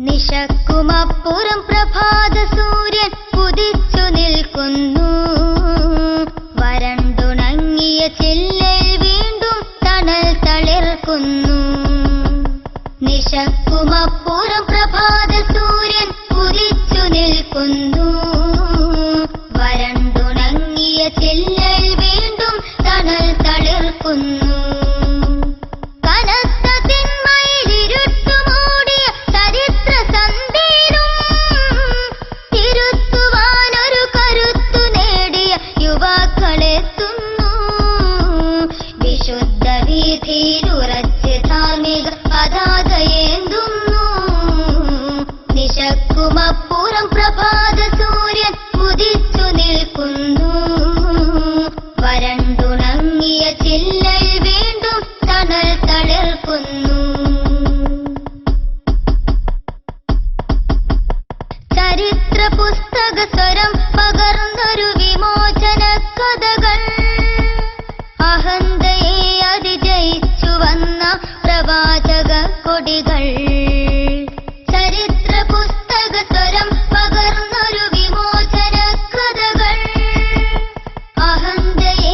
നിശക്കുമപ്പുറം പ്രഭാത സൂര്യൻ കുതിച്ചു നിൽക്കുന്നു. വരണ്ടുണങ്ങിയ ചില്ലയിൽ വീണ്ടും തണൽ തളിർക്കുന്നു. നിശക്കുമപ്പുറം പ്രഭാത സൂര്യൻ കുതിച്ചു നിൽക്കുന്നു. വരണ്ടുണങ്ങിയ ചില്ലയിൽ വീണ്ടും തണൽ തളിർക്കുന്നു. വീതിയിലുറച്ച് ധാർമ്മിക പതാകയേന്തുന്നു നിശക്കുമപ്പുറം പ്രഭാത സൂര്യൻ കുതിച്ചു നിൽക്കുന്നു. വരണ്ടുണങ്ങിയ ചില്ലയിൽ വീണ്ടും തണൽ തളിർക്കുന്നു. പ്രവാചക കൊടികൾ